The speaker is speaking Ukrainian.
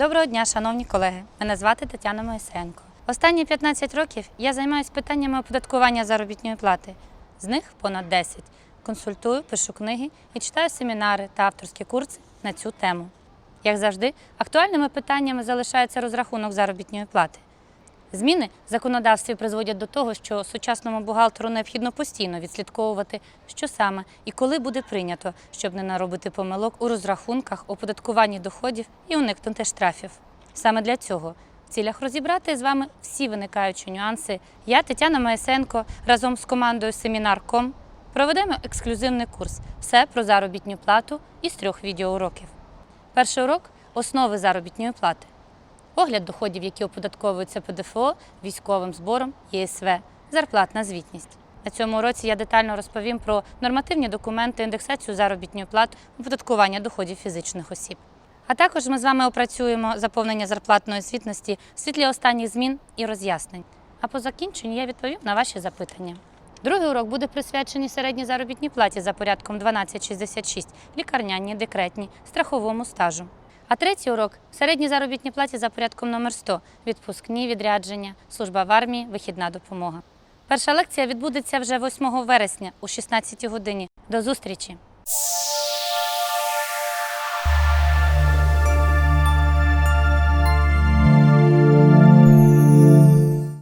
Доброго дня, шановні колеги. Мене звати Тетяна Моїсенко. Останні 15 років я займаюся питаннями оподаткування заробітної плати. З них понад 10. Консультую, пишу книги і читаю семінари та авторські курси на цю тему. Як завжди, актуальними питаннями залишається розрахунок заробітної плати. Зміни в законодавстві призводять до того, що сучасному бухгалтеру необхідно постійно відслідковувати, що саме і коли буде прийнято, щоб не наробити помилок у розрахунках, оподаткуванні доходів і уникнути штрафів. Саме для цього, в цілях розібрати з вами всі виникаючі нюанси, я, Тетяна Маєсенко, разом з командою Семінар.ком проведемо ексклюзивний курс Все про заробітну плату із трьох відеоуроків. Перший урок основи заробітної плати. Огляд доходів, які оподатковуються ПДФО, військовим збором, ЄСВ, зарплатна звітність. На цьому уроці я детально розповім про нормативні документи, індексацію заробітної плати, оподаткування доходів фізичних осіб. А також ми з вами опрацюємо заповнення зарплатної звітності в світлі останніх змін і роз'яснень. А по закінченню я відповім на ваші запитання. Другий урок буде присвячений середній заробітній платі за порядком 1266, лікарняній, декретній, страховому стажу. А третій урок середні заробітні платі за порядком номер 100 відпускні відрядження, служба в армії, вихідна допомога. Перша лекція відбудеться вже 8 вересня о 16 годині. До зустрічі!